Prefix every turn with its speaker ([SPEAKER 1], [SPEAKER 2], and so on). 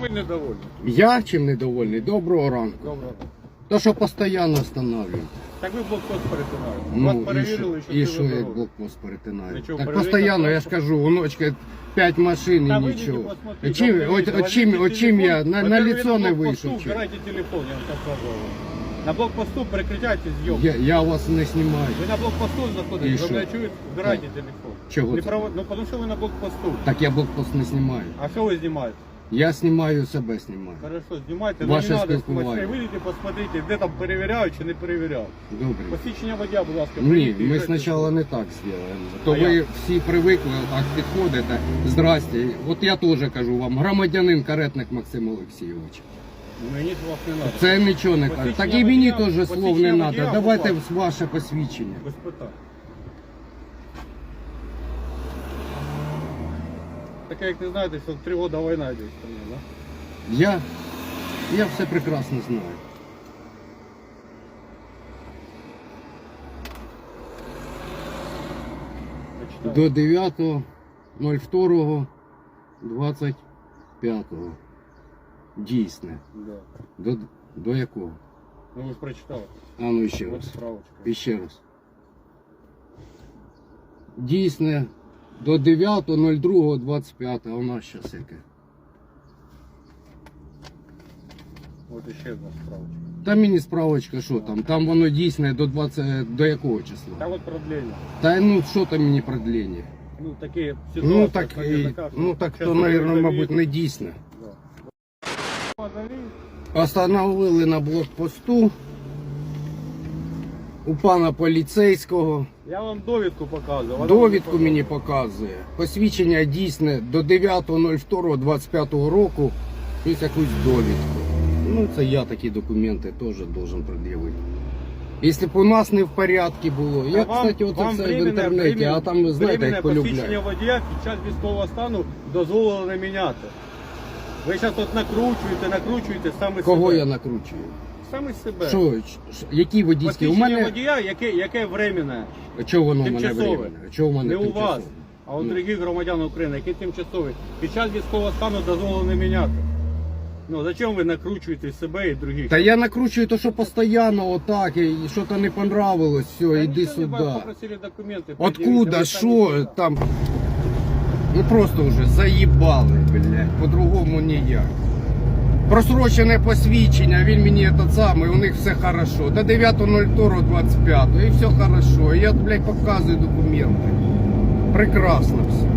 [SPEAKER 1] ви недовольні?
[SPEAKER 2] Я чим недовольний? Доброго ранку.
[SPEAKER 1] Добре.
[SPEAKER 2] То, що постійно встановлюють.
[SPEAKER 1] Так ви блокпост перетинали.
[SPEAKER 2] Ну,
[SPEAKER 1] Вас
[SPEAKER 2] і що,
[SPEAKER 1] перевірили, що
[SPEAKER 2] і що як блокпост перетинаю?
[SPEAKER 1] Нічого,
[SPEAKER 2] Так
[SPEAKER 1] перевірка
[SPEAKER 2] постійно, я ж
[SPEAKER 1] транспорту.
[SPEAKER 2] кажу, у ночки 5 машин
[SPEAKER 1] Та
[SPEAKER 2] і
[SPEAKER 1] вийдіть
[SPEAKER 2] нічого.
[SPEAKER 1] посмотрите,
[SPEAKER 2] Чим, от, от чим, от чим я
[SPEAKER 1] телефон.
[SPEAKER 2] на, на
[SPEAKER 1] ви
[SPEAKER 2] лицо не
[SPEAKER 1] блокпосту
[SPEAKER 2] вийшов? Чим?
[SPEAKER 1] Вбирайте телефон, я вам так сказав. На блокпосту перекричайте зйомку.
[SPEAKER 2] Я, я вас не знімаю.
[SPEAKER 1] Ви на блокпосту
[SPEAKER 2] І
[SPEAKER 1] знаходитесь,
[SPEAKER 2] що?
[SPEAKER 1] ви мене чуєте? Вбирайте телефон.
[SPEAKER 2] Чого
[SPEAKER 1] Не
[SPEAKER 2] це?
[SPEAKER 1] право... Ну, тому що ви на блокпосту.
[SPEAKER 2] Так я блокпост не знімаю.
[SPEAKER 1] А що ви знімаєте?
[SPEAKER 2] Я знімаю себе знімаю.
[SPEAKER 1] Хорошо, знімайте,
[SPEAKER 2] Ваше
[SPEAKER 1] не треба
[SPEAKER 2] спілкування.
[SPEAKER 1] Вийдіть, посмотрите, де там перевіряють чи не перевіряють.
[SPEAKER 2] Добре.
[SPEAKER 1] Посвідчення водія, будь ласка,
[SPEAKER 2] Ні,
[SPEAKER 1] прийдіть і
[SPEAKER 2] ми спочатку не так зробимо. То
[SPEAKER 1] А
[SPEAKER 2] ви
[SPEAKER 1] як?
[SPEAKER 2] всі привикли, так підходите. Здрасте. От я теж кажу вам, громадянин каретник Максим Олексійович.
[SPEAKER 1] Мені з вас не треба.
[SPEAKER 2] Це нічого не каже. Так і мені теж слов не треба. Давайте ваше посвідчення.
[SPEAKER 1] Без питань. Таке, як не знаєте, що три роки війна йде в стране, да?
[SPEAKER 2] Я, я все прекрасно знаю. До 9.02.25. Дійсне.
[SPEAKER 1] Да.
[SPEAKER 2] До, до якого?
[SPEAKER 1] Ну ви ж прочитали.
[SPEAKER 2] А ну ще
[SPEAKER 1] От
[SPEAKER 2] раз.
[SPEAKER 1] справочка.
[SPEAKER 2] І ще раз. Дійсне до 9.02.25. У нас зараз яке?
[SPEAKER 1] От іще одна справочка.
[SPEAKER 2] Та мені справочка, що там? Там воно дійсне до 20, до якого числа?
[SPEAKER 1] Та от продлення.
[SPEAKER 2] Та ну що там мені продлення?
[SPEAKER 1] Ну такі ситуації.
[SPEAKER 2] Ну так, і, ну так то,
[SPEAKER 1] розумієте.
[SPEAKER 2] мабуть, не дійсне.
[SPEAKER 1] Да.
[SPEAKER 2] Остановили на блокпосту у пана поліцейського.
[SPEAKER 1] Я вам довідку показую.
[SPEAKER 2] Довідку мені показує. Посвідчення дійсне до 9.02.25 року. Ось якусь довідку. Ну, це я такі документи теж должен пред'явити. Якщо б у нас не в порядку було. Я,
[SPEAKER 1] вам-
[SPEAKER 2] кстати, оце
[SPEAKER 1] вам
[SPEAKER 2] все в
[SPEAKER 1] временне-
[SPEAKER 2] інтернеті,
[SPEAKER 1] временне-
[SPEAKER 2] а там ви знаєте,
[SPEAKER 1] временне
[SPEAKER 2] як
[SPEAKER 1] посвідчення
[SPEAKER 2] полюбляють.
[SPEAKER 1] водія під час військового стану дозволено не міняти. Ви зараз от накручуєте, накручуєте саме
[SPEAKER 2] Кого
[SPEAKER 1] себе.
[SPEAKER 2] я накручую?
[SPEAKER 1] Саме себе.
[SPEAKER 2] Що, ш- які водійські? У
[SPEAKER 1] Посвідчення
[SPEAKER 2] мене.
[SPEAKER 1] водія, яке, яке временне,
[SPEAKER 2] Чого воно в мене
[SPEAKER 1] тимчасове.
[SPEAKER 2] временне? Чого в мене
[SPEAKER 1] не у
[SPEAKER 2] тимчасове?
[SPEAKER 1] вас, а у
[SPEAKER 2] Ну.
[SPEAKER 1] других громадян України, які тимчасові. Під час військового стану дозволено не міняти. Ну, зачем ви накручуєте себе і других?
[SPEAKER 2] Та я накручую то, що постійно отак, і щось не понравилось, все,
[SPEAKER 1] Та
[SPEAKER 2] іди
[SPEAKER 1] не вас
[SPEAKER 2] сюди.
[SPEAKER 1] попросили документи.
[SPEAKER 2] Откуда,
[SPEAKER 1] ви
[SPEAKER 2] що там? Ну просто вже заїбали, блядь, по-другому ніяк. Просрочене посвідчення, він мені этот самий, у них все хорошо. До 9.02.25 і все хорошо. Я, блядь, показую документи. Прекрасно все.